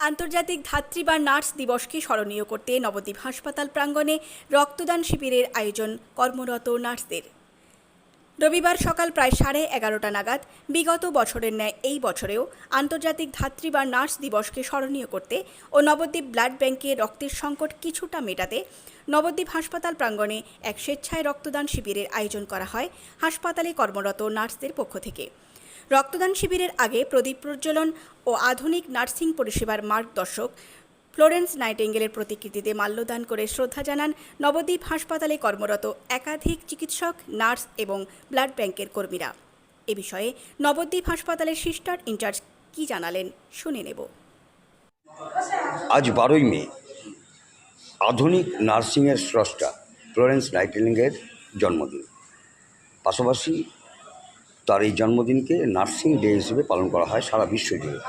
আন্তর্জাতিক ধাত্রী বা নার্স দিবসকে স্মরণীয় করতে নবদ্বীপ হাসপাতাল প্রাঙ্গণে রক্তদান শিবিরের আয়োজন কর্মরত নার্সদের। রবিবার সকাল প্রায় সাড়ে এগারোটা নাগাদ বিগত বছরের ন্যায় এই বছরেও আন্তর্জাতিক ধাত্রী বা নার্স দিবসকে স্মরণীয় করতে ও নবদ্বীপ ব্লাড ব্যাংকে রক্তের সংকট কিছুটা মেটাতে নবদ্বীপ হাসপাতাল প্রাঙ্গণে এক স্বেচ্ছায় রক্তদান শিবিরের আয়োজন করা হয় হাসপাতালে কর্মরত নার্সদের পক্ষ থেকে। রক্তদান শিবিরের আগে প্রদীপ প্রজ্বলন ও আধুনিক নার্সিং পরিষেবার মার্গদর্শক ফ্লোরেন্স নাইটেঙ্গেলের প্রতিকৃতিতে মাল্যদান করে শ্রদ্ধা জানান নবদ্বীপ হাসপাতালে কর্মরত একাধিক চিকিৎসক, নার্স এবং ব্লাড ব্যাংকের কর্মীরা। এ বিষয়ে নবদ্বীপ হাসপাতালের সিস্টার ইনচার্জ কি জানালেন শুনে নেব। আজ বারোই মে, আধুনিক নার্সিংয়ের স্রষ্টা ফ্লোরেন্স নাইটেলিংয়ের জন্মদিন। পাশাপাশি তার এই জন্মদিনকে নার্সিং ডে হিসেবে পালন করা হয় সারা বিশ্ব জুড়ে।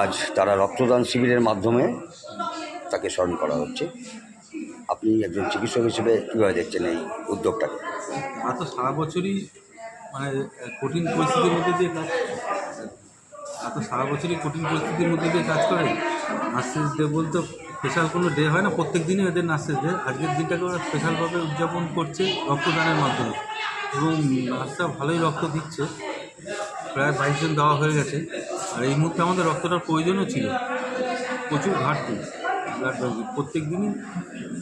আজ তারা রক্তদান শিবিরের মাধ্যমে তাকে স্মরণ করা হচ্ছে। আপনি একজন চিকিৎসক হিসেবে কীভাবে দেখছেন এই উদ্যোগটাকে? আর তো সারা বছরই মানে কঠিন পরিস্থিতির মধ্যে দিয়ে কাজ আর তো সারা বছরই কঠিন পরিস্থিতির মধ্যে দিয়ে কাজ করে। নার্সেস ডে বলতে স্পেশাল কোনো ডে হয় না, প্রত্যেক দিনই এদের নার্সেস ডে। আজকের দিনটাকে ওরা স্পেশালভাবে উদযাপন করছে রক্তদানের মাধ্যমে। এবং নার্সরা ভালোই রক্ত দিচ্ছে। প্রায় বাইশ জন দেওয়া হয়ে গেছে। আর এই মুহূর্তে আমাদের রক্তটার প্রয়োজনও ছিল। প্রচুর ঘাটতি। ব্লাড প্রত্যেক দিনই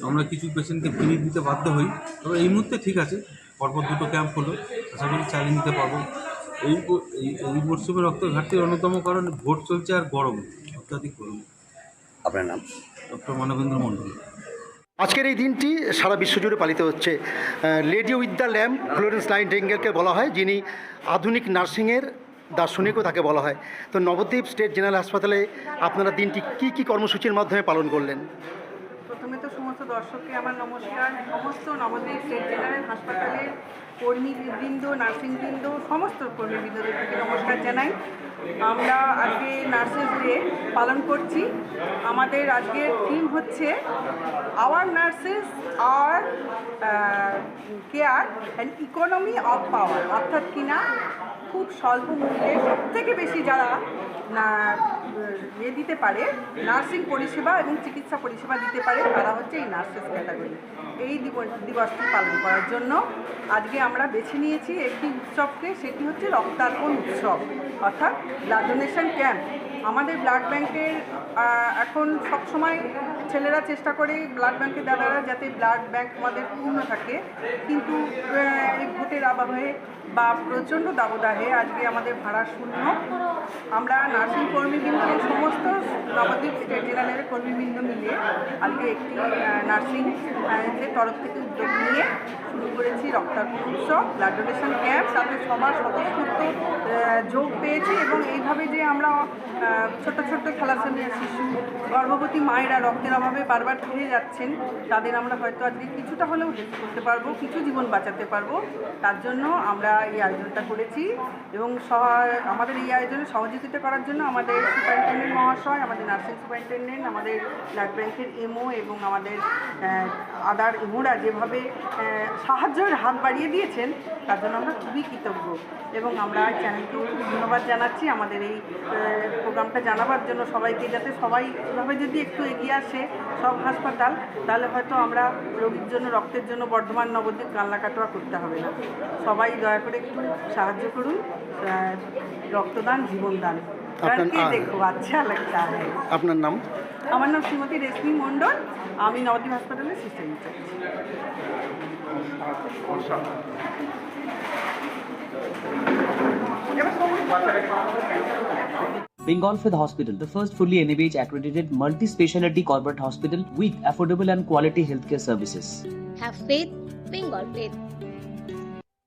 আমরা কিছু পেশেন্টকে ফিরিয়ে দিতে বাধ্য হই। তবে এই মুহূর্তে ঠিক আছে। পরপর দুটো ক্যাম্প হলো। আশা করি চালিয়ে নিতে পারব। এই এই এই মরশুমে রক্ত ঘাটতির অন্যতম কারণ ভোট চলছে আর গরম। অত্যাধিক গরম। আপনার নাম? ডক্টর মানবেন্দ্র মণ্ডল আজকের এই দিনটি সারা বিশ্বজুড়ে পালিত হচ্ছে। Lady with the lamp, Florence নাইনটেঙ্গেলকে বলা হয়, যিনি আধুনিক নার্সিংয়ের দার্শনিকও তাকে বলা হয়। তো নবদ্বীপ স্টেট জেনারেল হাসপাতালে আপনারা দিনটি কি কি কর্মসূচির মাধ্যমে পালন করলেন? প্রথমে তো সমস্ত দর্শককে আমার নমস্কার। সমস্ত নবদ্বীপ স্টেট জেনারেল হাসপাতালের কর্মীবৃন্দ, নার্সিংবৃন্দ, সমস্ত কর্মীবৃন্দদের থেকে নমস্কার জানাই। আমরা আজকে নার্সেস ডে পালন করছি। আমাদের আজকের থিম হচ্ছে our nurses are care and economy of power অর্থাৎ কিনা খুব স্বল্প মূল্যে সবথেকে বেশি যারা না ইয়ে দিতে পারে নার্সিং পরিষেবা এবং চিকিৎসা পরিষেবা দিতে পারে, তারা হচ্ছে এই নার্সেস ক্যাটাগরি এই দিবসটি পালন করার জন্য আজকে আমরা বেছে নিয়েছি একটি উৎসবকে, সেটি হচ্ছে রক্তার্পণ উৎসব, অর্থাৎ ব্লাড ডোনেশন ক্যাম্প আমাদের ব্লাড ব্যাংকের এখন সবসময় ছেলেরা চেষ্টা করে ব্লাড ব্যাংকের দাদারা যাতে ব্লাড ব্যাংক আমাদের পূর্ণ থাকে। কিন্তু এই ভোটের আবহে বা প্রচণ্ড দাবদাহে আজকে আমাদের ভাড়া শূন্য। আমরা নার্সিং কর্মীবৃন্দ সমস্ত নবদ্বীপ স্টেট জেনারেলের কর্মীবৃন্দ মিলে আজকে একটি নার্সিং এর তরফ থেকে উদ্যোগ নিয়ে শুরু করেছি রক্তার্পণ উৎসব ব্লাড ডোনেশন ক্যাম্প তাতে সবার স্বতঃস্ফূর্ত যোগ পেয়েছি এবং এইভাবে যে আমরা ছোট ছোট্ট খেলাধুলা শিশু গর্ভবতী মায়েরা রক্তের অভাবে বারবার ফিরে যাচ্ছেন, তাদের আমরা হয়তো আজকে কিছুটা হলেও হেল্প করতে পারব, কিছু জীবন বাঁচাতে পারব। তার জন্য আমরা এই আয়োজনটা করেছি এবং আমাদের এই আয়োজনে সহযোগিতা করার জন্য আমাদের সুপারিনটেন্ডেন্ট মহাশয়, আমাদের নার্সিং সুপারিনটেন্ডেন্ট, আমাদের ব্লাড ব্যাংকের এমও এবং আমাদের আদার এমোরা যেভাবে সাহায্যের হাত বাড়িয়ে দিয়েছেন, তার জন্য আমরা খুবই কৃতজ্ঞ। এবং আমরা চ্যানেলকেও খুব ধন্যবাদ জানাচ্ছি। আমাদের এই প্রোগ্রামটা জানাবার জন্য সবাইকে যাতে সবাই এভাবে যদি একটু এগিয়ে আসে সব হাসপাতাল, তাহলে হয়তো আমরা রোগীর জন্য, রক্তের জন্য বর্ধমান নবদ্বীপ কান্না কাটোয়া করতে হবে না। সবাই দয়া করে একটু সাহায্য করুন। রক্তদান জীবনদান আচ্ছা হ্যাঁ আপনার নাম আমার নাম শ্রীমতী রেশমি মণ্ডল আমি নবদ্বীপ হাসপাতালের system in charge Bengal Fifth Hospital, the first fully NABH accredited multi speciality corporate hospital with affordable and quality healthcare services. Have faith, Bengal faith.